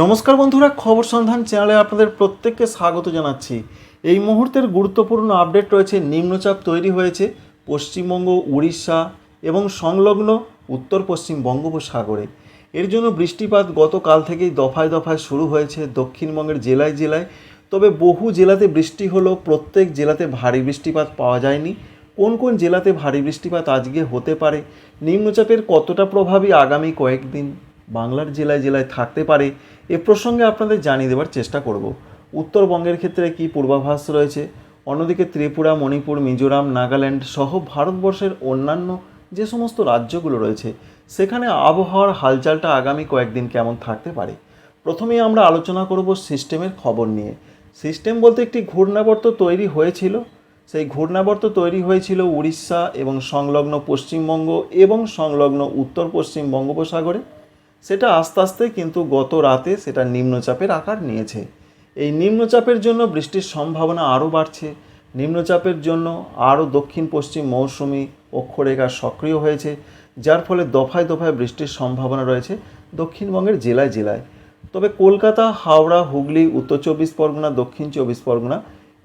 নমস্কার বন্ধুরা, খবর সন্ধান চ্যানেলে আপনাদের প্রত্যেককে স্বাগত জানাচ্ছি। এই মুহূর্তের গুরুত্বপূর্ণ আপডেট রয়েছে, নিম্নচাপ তৈরি হয়েছে পশ্চিমবঙ্গ, উড়িষ্যা এবং সংলগ্ন উত্তর পশ্চিম বঙ্গোপসাগরে। এর জন্য বৃষ্টিপাত গতকাল থেকেই দফায় দফায় শুরু হয়েছে দক্ষিণবঙ্গের জেলায় জেলায়। তবে বহু জেলাতে বৃষ্টি হলো, প্রত্যেক জেলাতে ভারী বৃষ্টিপাত পাওয়া যায়নি। কোন কোন জেলাতে ভারী বৃষ্টিপাত আজকে হতে পারে, নিম্নচাপের কতটা প্রভাবই আগামী কয়েকদিন বাংলার জেলায় জেলায় থাকতে পারে, এ প্রসঙ্গে আপনাদের জানিয়ে দেওয়ার চেষ্টা করব। উত্তরবঙ্গের ক্ষেত্রে কি পূর্বাভাস রয়েছে? অন্যদিকে ত্রিপুরা, মণিপুর, মিজোরাম, নাগাল্যান্ড সহ ভারতবর্ষের অন্যান্য যে সমস্ত রাজ্যগুলো রয়েছে, সেখানে আবহাওয়ার হালচালটা আগামী কয়েকদিন কেমন থাকতে পারে? প্রথমেই আমরা আলোচনা করব সিস্টেমের খবর নিয়ে। সিস্টেম বলতে একটি ঘূর্ণাবর্ত তৈরি হয়েছিল। সেই ঘূর্ণাবর্ত তৈরি হয়েছিল উড়িষ্যা এবং সংলগ্ন পশ্চিমবঙ্গ এবং সংলগ্ন উত্তর পশ্চিম বঙ্গোপসাগরে। সেটা আস্তে আস্তে কিন্তু গত রাতে সেটা নিম্নচাপের আকার নিয়েছে। এই নিম্নচাপের জন্য বৃষ্টির সম্ভাবনা আরও বাড়ছে। নিম্নচাপের জন্য আরও দক্ষিণ পশ্চিম মৌসুমি অক্ষরেখা সক্রিয় হয়েছে, যার ফলে দফায় দফায় বৃষ্টির সম্ভাবনা রয়েছে দক্ষিণবঙ্গের জেলায় জেলায়। তবে কলকাতা, হাওড়া, হুগলি, উত্তর চব্বিশ পরগনা, দক্ষিণ চব্বিশ পরগনা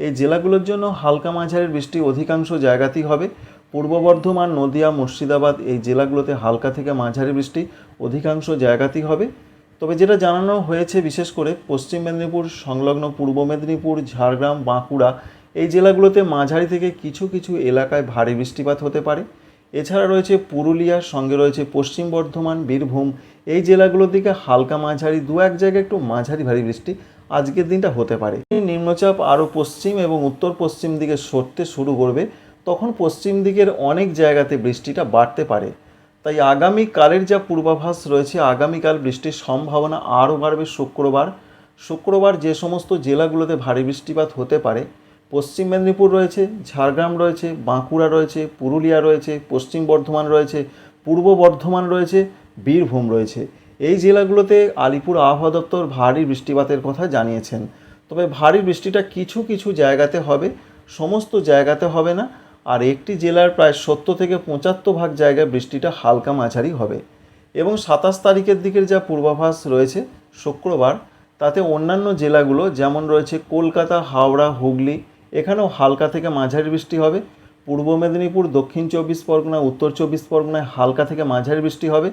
এই জেলাগুলোর জন্য হালকা মাঝারির বৃষ্টি অধিকাংশ জায়গাতেই হবে। পূর্ব বর্ধমান, নদিয়া, মুর্শিদাবাদ এই জেলাগুলোতে হালকা থেকে মাঝারি বৃষ্টি অধিকাংশ জায়গাতেই হবে। তবে যেটা জানানো হয়েছে বিশেষ করে পশ্চিম মেদিনীপুর, সংলগ্ন পূর্ব মেদিনীপুর, ঝাড়গ্রাম, বাঁকুড়া এই জেলাগুলোতে মাঝারি থেকে কিছু কিছু এলাকায় ভারী বৃষ্টিপাত হতে পারে। এছাড়া রয়েছে পুরুলিয়ার সঙ্গে রয়েছে পশ্চিম বর্ধমান, বীরভূম। এই জেলাগুলোর দিকে হালকা মাঝারি, দু এক জায়গায় একটু মাঝারি ভারী বৃষ্টি আজকের দিনটা হতে পারে। নিম্নচাপ আরও পশ্চিম এবং উত্তর পশ্চিম দিকে সরতে শুরু করবে, তখন পশ্চিম দিকের অনেক জায়গাতে বৃষ্টিটা বাড়তে পারে। তাই আগামীকালের যা পূর্বাভাস রয়েছে, আগামীকাল বৃষ্টির সম্ভাবনা আরও বাড়বে শুক্রবার। শুক্রবার যে সমস্ত জেলাগুলোতে ভারী বৃষ্টিপাত হতে পারে, পশ্চিম মেদিনীপুর রয়েছে, ঝাড়গ্রাম রয়েছে, বাঁকুড়া রয়েছে, পুরুলিয়া রয়েছে, পশ্চিম বর্ধমান রয়েছে, পূর্ব বর্ধমান রয়েছে, বীরভূম রয়েছে। এই জেলাগুলোতে আলিপুর আবহাওয়া দপ্তর ভারী বৃষ্টিপাতের কথা জানিয়েছেন। তবে ভারী বৃষ্টিটা কিছু কিছু জায়গাতে হবে, সমস্ত জায়গাতে হবে না। আর একটি জেলার প্রায় সত্তর থেকে পঁচাত্তর ভাগ জায়গায় বৃষ্টিটা হালকা মাঝারি হবে। এবং সাতাশ তারিখের দিকের যা পূর্বাভাস রয়েছে শুক্রবার, তাতে অন্যান্য জেলাগুলো যেমন রয়েছে কলকাতা, হাওড়া, হুগলি, এখানেও হালকা থেকে মাঝারি বৃষ্টি হবে। পূর্ব মেদিনীপুর, দক্ষিণ চব্বিশ পরগনা, উত্তর চব্বিশ পরগনায় হালকা থেকে মাঝারি বৃষ্টি হবে।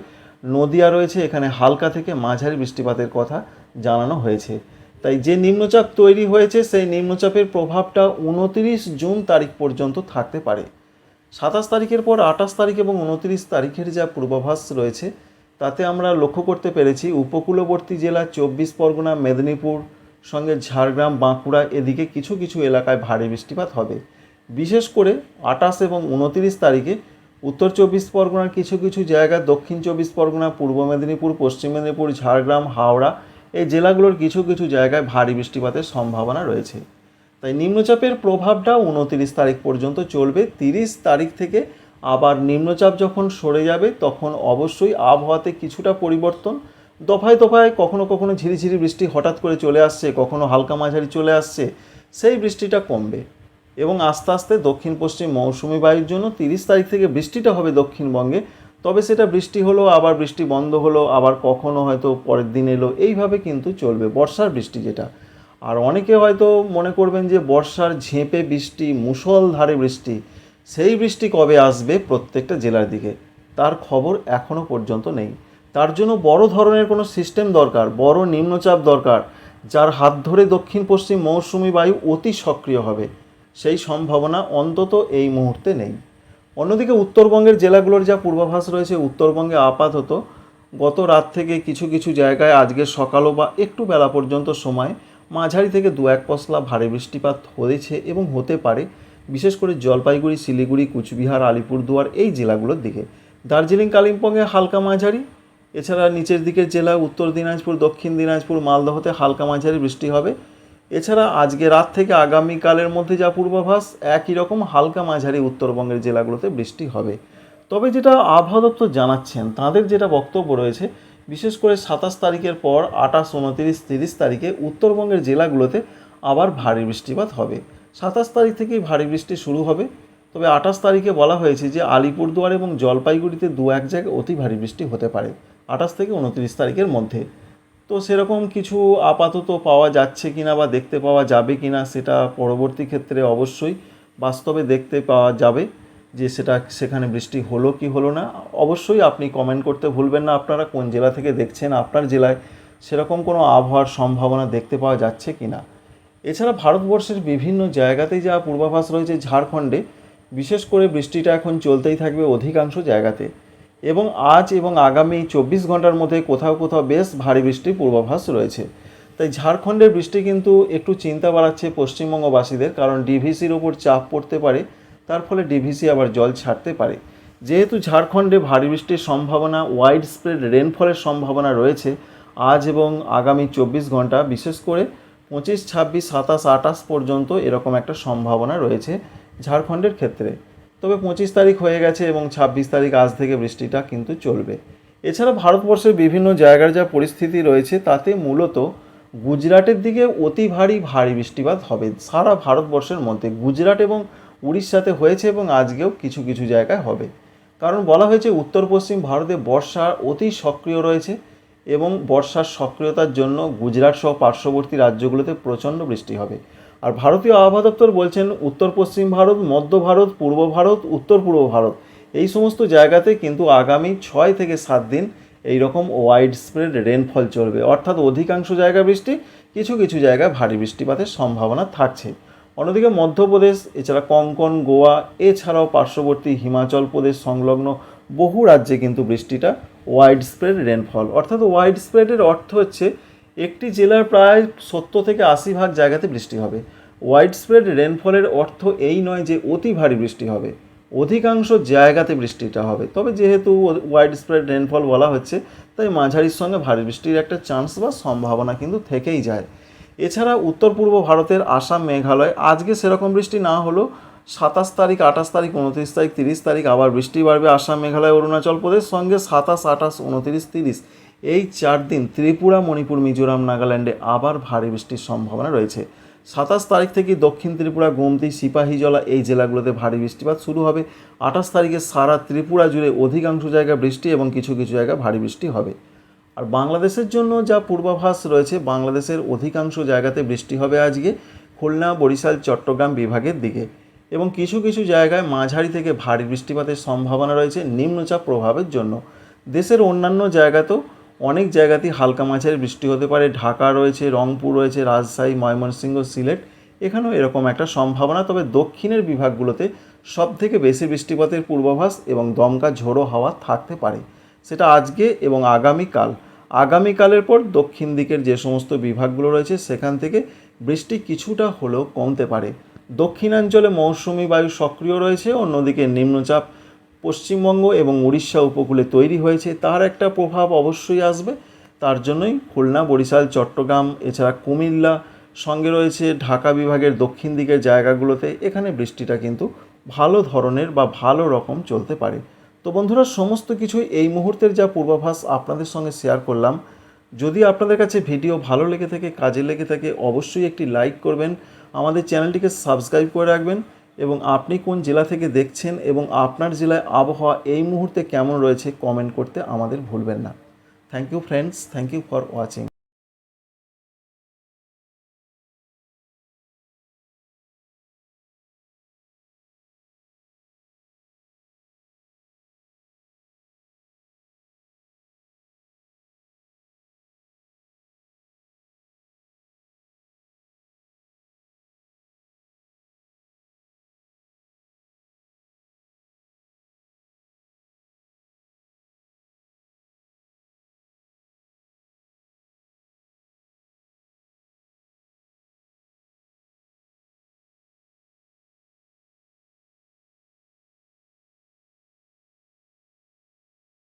নদিয়া রয়েছে, এখানে হালকা থেকে মাঝারি বৃষ্টিপাতের কথা জানানো হয়েছে। তাই যে নিম্নচাপ তৈরি হয়েছে, সেই নিম্নচাপের প্রভাবটা উনতিরিশ জুন তারিখ পর্যন্ত থাকতে পারে। সাতাশ তারিখের পর আঠাশ তারিখ এবং উনতিরিশ তারিখের যা পূর্বাভাস রয়েছে, তাতে আমরা লক্ষ্য করতে পেরেছি উপকূলবর্তী জেলা চব্বিশ পরগনা, মেদিনীপুর, সঙ্গে ঝাড়গ্রাম, বাঁকুড়া, এদিকে কিছু কিছু এলাকায় ভারী বৃষ্টিপাত হবে। বিশেষ করে আঠাশ এবং উনতিরিশ তারিখে উত্তর চব্বিশ পরগনার কিছু কিছু জায়গা, দক্ষিণ চব্বিশ পরগনা, পূর্ব মেদিনীপুর, পশ্চিম মেদিনীপুর, ঝাড়গ্রাম, হাওড়া এই জেলাগুলোর কিছু কিছু জায়গায় ভারী বৃষ্টিপাতের সম্ভাবনা রয়েছে। তাই নিম্নচাপের প্রভাবটা উনতিরিশ তারিখ পর্যন্ত চলবে। তিরিশ তারিখ থেকে আবার নিম্নচাপ যখন সরে যাবে, তখন অবশ্যই আবহাওয়াতে কিছুটা পরিবর্তন। দফায় দফায় কখনো কখনো ঝিরিঝিরি বৃষ্টি হঠাৎ করে চলে আসছে, কখনো হালকা মাঝারি চলে আসছে, সেই বৃষ্টিটা কমবে। এবং আস্তে আস্তে দক্ষিণ পশ্চিম মৌসুমি বায়ুর জন্য তিরিশ তারিখ থেকে বৃষ্টিটা হবে দক্ষিণবঙ্গে। তবে সেটা বৃষ্টি হলো, আবার বৃষ্টি বন্ধ হলো, আবার কখনো হয়তো পরের দিন এলো। এইভাবে কিন্তু চলবে বর্ষার বৃষ্টি যেটা। আর অনেকে হয়তো মনে করবেন যে বর্ষার ঝেঁপে বৃষ্টি, মুষলধারে বৃষ্টি, সেই বৃষ্টি কবে আসবে প্রত্যেকটা জেলার দিকে? তার খবর এখনও পর্যন্ত নেই। তার জন্য বড় ধরনের কোনো সিস্টেম দরকার, বড় নিম্নচাপ দরকার, যার হাত ধরে দক্ষিণ পশ্চিম মৌসুমি বায়ু অতি সক্রিয় হবে। সেই সম্ভাবনা অন্তত এই মুহূর্তে নেই। অন্যদিকে উত্তরবঙ্গের জেলাগুলোর যা পূর্বাভাস রয়েছে, উত্তরবঙ্গে আপাতত গত রাত থেকে কিছু কিছু জায়গায় আজকে সকালও বা একটু বেলা পর্যন্ত সময় মাঝারি থেকে দু এক পশলা ভারী বৃষ্টিপাত হয়েছে এবং হতে পারে। বিশেষ করে জলপাইগুড়ি, শিলিগুড়ি, কুচবিহার, আলিপুরদুয়ার এই জেলাগুলোর দিকে। দার্জিলিং, কালিম্পংয়ে হালকা মাঝারি। এছাড়া নিচের দিকের জেলা উত্তর দিনাজপুর, দক্ষিণ দিনাজপুর, মালদহতে হালকা মাঝারি বৃষ্টি হবে। এছাড়া আজকে রাত থেকে আগামীকালের মধ্যে যা পূর্বাভাস, একই রকম হালকা মাঝারি উত্তরবঙ্গের জেলাগুলোতে বৃষ্টি হবে। তবে যেটা আবহাওয়া দপ্তর জানাচ্ছেন, তাদের যেটা বক্তব্য রয়েছে, বিশেষ করে সাতাশ তারিখের পর আঠাশ, উনতিরিশ, তিরিশ তারিখে উত্তরবঙ্গের জেলাগুলোতে আবার ভারী বৃষ্টিপাত হবে। সাতাশ তারিখ থেকেই ভারী বৃষ্টি শুরু হবে। তবে আঠাশ তারিখে বলা হয়েছে যে আলিপুরদুয়ার এবং জলপাইগুড়িতে দু এক জায়গায় অতি ভারী বৃষ্টি হতে পারে, আঠাশ থেকে উনত্রিশ তারিখের মধ্যে। তো সেরকম কিছু আপাতত পাওয়া যাচ্ছে কি না বা দেখতে পাওয়া যাবে কিনা সেটা পরবর্তী ক্ষেত্রে অবশ্যই বাস্তবে দেখতে পাওয়া যাবে যে সেটা সেখানে বৃষ্টি হলো কি হলো না। অবশ্যই আপনি কমেন্ট করতে ভুলবেন না। আপনারা কোন জেলা থেকে দেখছেন, আপনার জেলায় সেরকম কোনো আবহাওয়ার সম্ভাবনা দেখতে পাওয়া যাচ্ছে কি না এছাড়া ভারতবর্ষের বিভিন্ন জায়গাতেই যা পূর্বাভাস রয়েছে ঝাড়খণ্ডে, বিশেষ করে বৃষ্টিটা এখন চলতেই থাকবে অধিকাংশ জায়গাতে। এবং আজ এবং আগামী চব্বিশ ঘণ্টার মধ্যে কোথাও কোথাও বেশ ভারী বৃষ্টির পূর্বাভাস রয়েছে। তাই ঝাড়খণ্ডের বৃষ্টি কিন্তু একটু চিন্তা বাড়াচ্ছে পশ্চিমবঙ্গবাসীদের, কারণ ডিভিসির ওপর চাপ পড়তে পারে, তার ফলে ডিভিসি আবার জল ছাড়তে পারে। যেহেতু ঝাড়খণ্ডে ভারী বৃষ্টির সম্ভাবনা ওয়াইড স্প্রেড রেনফলের সম্ভাবনা রয়েছে, আজ এবং আগামী চব্বিশ ঘণ্টা, বিশেষ করে পঁচিশ, ছাব্বিশ, সাতাশ আটাশ পর্যন্ত এরকম একটা সম্ভাবনা রয়েছে ঝাড়খণ্ডের ক্ষেত্রে। তবে পঁচিশ তারিখ হয়ে গেছে এবং ছাব্বিশ তারিখ আজ থেকে বৃষ্টিটা কিন্তু চলবে। এছাড়া ভারতবর্ষের বিভিন্ন জায়গার যা পরিস্থিতি রয়েছে, তাতে মূলত গুজরাটের দিকে অতি ভারী ভারী বৃষ্টিপাত হবে। সারা ভারতবর্ষের মধ্যে গুজরাট এবং উড়িষ্যাতে হয়েছে এবং আজকেও কিছু কিছু জায়গায় হবে। কারণ বলা হয়েছে উত্তর পশ্চিম ভারতে বর্ষা অতি সক্রিয় রয়েছে এবং বর্ষার সক্রিয়তার জন্য গুজরাট সহ পার্শ্ববর্তী রাজ্যগুলোতে প্রচণ্ড বৃষ্টি হবে। আর ভারতীয় আবহাওয়া দপ্তর বলছেন উত্তর পশ্চিম ভারত, মধ্য ভারত, পূর্ব ভারত, উত্তর পূর্ব ভারত। এই সমস্ত জায়গাতে কিন্তু আগামী ছয় থেকে সাত দিন এই রকম ওয়াইড স্প্রেড রেনফল চলবে। অর্থাৎ অধিকাংশ জায়গা বৃষ্টি, কিছু কিছু জায়গায় ভারী বৃষ্টিপাতের সম্ভাবনা থাকছে। অন্যদিকে মধ্যপ্রদেশ, এছাড়া কঙ্কন, গোয়া, এছাড়াও পার্শ্ববর্তী হিমাচল প্রদেশ সংলগ্ন বহু রাজ্যে কিন্তু বৃষ্টিটা ওয়াইড স্প্রেড রেনফল অর্থাৎ ওয়াইড স্প্রেডের অর্থ হচ্ছে একটি জেলার প্রায় সত্তর থেকে আশি ভাগ জায়গাতে বৃষ্টি হবে। ওয়াইড স্প্রেড রেনফলের অর্থ এই নয় যে অতি ভারী বৃষ্টি হবে। অধিকাংশ জায়গাতে বৃষ্টিটা হবে। তবে যেহেতু ওয়াইড স্প্রেড রেনফল বলা হচ্ছে, তাই মাঝারির সঙ্গে ভারী বৃষ্টির একটা চান্স বা সম্ভাবনা কিন্তু থেকেই যায়। এছাড়া উত্তর পূর্ব ভারতের আসাম, মেঘালয় আজকে সেরকম বৃষ্টি না হলেও সাতাশ তারিখ, আঠাশ তারিখ, উনত্রিশ তারিখ, তিরিশ তারিখ আবার বৃষ্টি বাড়বে আসাম, মেঘালয়, অরুণাচল প্রদেশ, সঙ্গে সাতাশ, আঠাশ, উনত্রিশ, তিরিশ। এই চার দিন ত্রিপুরা, মণিপুর, মিজোরাম, নাগাল্যান্ডে আবার ভারী বৃষ্টির সম্ভাবনা রয়েছে। সাতাশ তারিখ থেকে দক্ষিণ ত্রিপুরা, গোমতি, সিপাহীজলা এই জেলাগুলোতে ভারী বৃষ্টিপাত শুরু হবে। আঠাশ তারিখে সারা ত্রিপুরা জুড়ে অধিকাংশ জায়গায় বৃষ্টি এবং কিছু কিছু জায়গায় ভারী বৃষ্টি হবে। আর বাংলাদেশের জন্য যা পূর্বাভাস রয়েছে, বাংলাদেশের অধিকাংশ জায়গাতে বৃষ্টি হবে আজকে খুলনা, বরিশাল, চট্টগ্রাম বিভাগের দিকে। এবং কিছু কিছু জায়গায় মাঝারি থেকে ভারী বৃষ্টিপাতের সম্ভাবনা রয়েছে নিম্নচাপ প্রভাবের জন্য। দেশের অন্যান্য জায়গাতেও অনেক জায়গাতেই হালকা মাঝারি বৃষ্টি হতে পারে। ঢাকা রয়েছে, রংপুর রয়েছে, রাজশাহী, ময়মনসিংহ, সিলেট। এখানেও এরকম একটা সম্ভাবনা, তবে দক্ষিণের বিভাগগুলোতে সব থেকে বেশি বৃষ্টিপাতের পূর্বাভাস এবং দমকা ঝোড়ো হাওয়া থাকতে পারে। সেটা আজকে এবং আগামীকাল। আগামীকালের পর দক্ষিণ দিকের যে সমস্ত বিভাগগুলো রয়েছে, সেখান থেকে বৃষ্টি কিছুটা হলেও কমতে পারে। দক্ষিণাঞ্চলে মৌসুমি বায়ু সক্রিয় রয়েছে, অন্যদিকে নিম্নচাপ পশ্চিমবঙ্গ এবং উড়িষ্যা উপকূলে তৈরি হয়েছে, তার একটা প্রভাব অবশ্যই আসবে। তার জন্যই খুলনা, বরিশাল, চট্টগ্রাম, এছাড়া কুমিল্লা, সঙ্গে রয়েছে ঢাকা বিভাগের দক্ষিণ দিকের জায়গাগুলোতে। এখানে বৃষ্টিটা কিন্তু ভালো ধরনের বা ভালো রকম চলতে পারে। তো বন্ধুরা, সমস্ত কিছুই এই মুহূর্তের যা পূর্বাভাস আপনাদের সঙ্গে শেয়ার করলাম। যদি আপনাদের কাছে ভিডিও ভালো লেগে থাকে, কাজে লেগে থাকে, অবশ্যই একটি লাইক করবেন। আমাদের চ্যানেলটিকে সাবস্ক্রাইব করে রাখবেন। এবং আপনি কোন জেলা থেকে দেখছেন এবং আপনার জেলায় আবহাওয়া এই মুহূর্তে কেমন রয়েছে কমেন্ট করতে আমাদের ভুলবেন না। Thank you friends thank you for watching